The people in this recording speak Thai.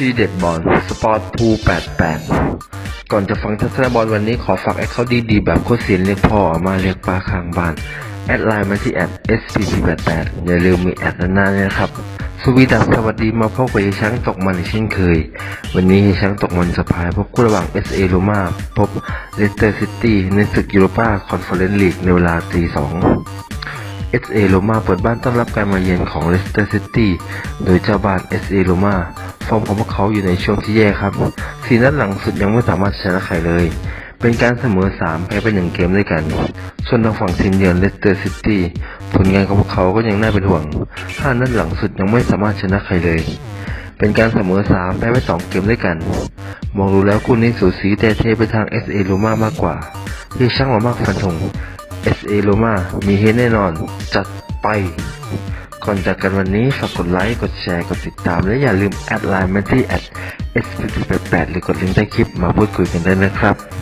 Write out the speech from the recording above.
ทีเด็ดบอลสปอร์ตพู88ก่อนจะฟังทัศนบอลวันนี้ขอฝากแอคเคาท์ดีๆ แบบโคตรเสียนเรียกพ่อมาเรียกป้าข้างบ้าน แอดไลน์มาที่แอด SPP88 อย่าลืมมีแอดนานๆนะครับสวีดัสสวัสดีมาพบกับช้างตกมันอีกเช่นเคย วันนี้ช้างตกมันสะพายพบคู่ระหว่าง SA โรมาพบเลสเตอร์ซิตี้ในศึกยูโรปาคอนเฟอเรนซ์ลีกในเวลาตีสอง SA โรมาเปิดบ้านต้อนรับการมาเยือนของเลสเตอร์ซิตี้โดยเจ้าบ้าน SA โรมา ฟอร์มของพวกเขาอยู่ในช่วงที่แย่ครับสีนัดหลังสุดยังไม่สามารถชนะใครเลย เป็นการเสมอ3แพ้ไปหนึ่งเกมด้วยกัน ส่วนทางฝั่งทีมเยือนเลสเตอร์ซิตี้ผลงานของพวกเขาก็ยังน่าเป็นห่วง5นัดหลังสุดยังไม่สามารถชนะใครเลย เป็นการเสมอ3แพ้ไป2เกมด้วยกัน มองดูแล้วคู่นี้สูสีแต่เทไปทาง SA โรมามากกว่า ที่ช่างมามากฟันธง SA โรมามีเฮแน่นอน จัดไป ก่อนจากกันวันนี้ฝากกดไลค์ กดแชร์ กดติดตาม และอย่าลืมแอดไลน์มาที่ s p 8 8หรือกดลิงก์ใต้คลิปมาพูดคุยกันได้นะครับ